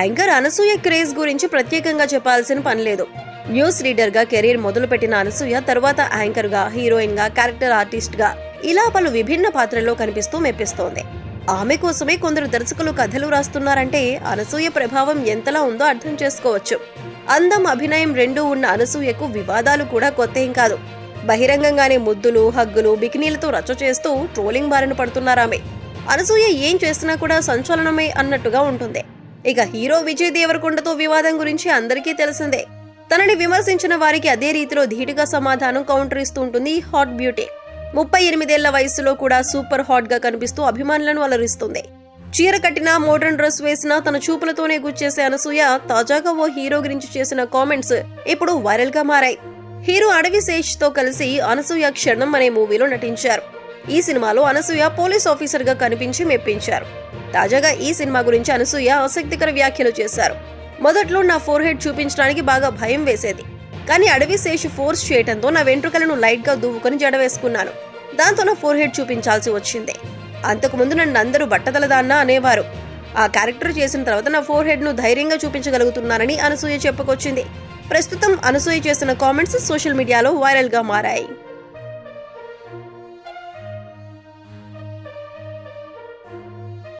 Anchor Anasuya craze గురించి ప్రత్యేకంగా చెప్పాల్సిన పని లేదు. న్యూస్ రీడర్గా కెరీర్ మొదలుపెట్టిన అనసూయ తర్వాత యాంకర్గా హీరోయిన్గా క్యారెక్టర్ ఆర్టిస్ట్గా ఇలా పలు విభిన్న పాత్రల్లో కనిపిస్తూ మెప్పిస్తోంది. ఆమె కోసమే కొందరు దర్శకులు కథలు రాస్తున్నారంటే అనసూయ ప్రభావం ఎంతలా ఉందో అర్థం చేసుకోవచ్చు. అందం అభినయం రెండూ ఉన్న అనసూయకు వివాదాలు కూడా కొత్త ఏం కాదు. బహిరంగంగానే ముద్దులు హగ్గులు బికినీలతో రచ్చ చేస్తూ ట్రోలింగ్ బారిన పడుతున్నారామె అనసూయ ఏం చేసినా కూడా సంచలనమే అన్నట్టుగా ఉంటుంది. ఇక హీరో విజయ్ దేవరకొండతో వివాదం గురించి అందరికీ తెలిసిందే. తనని విమర్శించిన వారికి అదే రీతిలో ధీటుగా సమాధానం కౌంటర్ ఇస్తూ ఉంటుంది హాట్ బ్యూటీ. ముప్పై ఎనిమిదేళ్ళ వయసులో కూడా సూపర్ హాట్గా కనిపిస్తూ అభిమానులను అలరిస్తుంది. చీర కట్టినా మోడర్న్ డ్రెస్ వేసినా తన చూపులతోనే గుచ్చేసే అనసూయ తాజాగా ఓ హీరో గురించి చేసిన కామెంట్స్ ఇప్పుడు వైరల్గా మారాయి. హీరో అడవి శేష్తో కలిసి అనసూయ క్షణం అనే మూవీలో నటించారు. ఈ సినిమాలో అనసూయ పోలీస్ ఆఫీసర్గా కనిపించి మెప్పించారు. తాజాగా ఈ సినిమా గురించి అనసూయ ఆసక్తికర వ్యాఖ్యలు చేశారు. మొదట్లో నా ఫోర్ హెడ్ చూపించడానికి బాగా భయం వేసేది. కానీ అడవి శేషు ఫోర్స్ చేయడంతో నా వెంట్రుకలను లైట్గా దువ్వుకొని జడ వేసుకున్నాను. దాంతో నా ఫోర్ హెడ్ చూపించాల్సి వచ్చింది. అంతకుముందు నన్ను అందరూ బట్టతలదాన్నా అనేవారు. ఆ క్యారెక్టర్ చేసిన తర్వాత నా ఫోర్ హెడ్ను ధైర్యంగా చూపించగలుగుతున్నానని అనసూయ చెప్పుకొచ్చింది. ప్రస్తుతం అనసూయ చేసిన కామెంట్స్ సోషల్ మీడియాలో వైరల్గా మారాయి.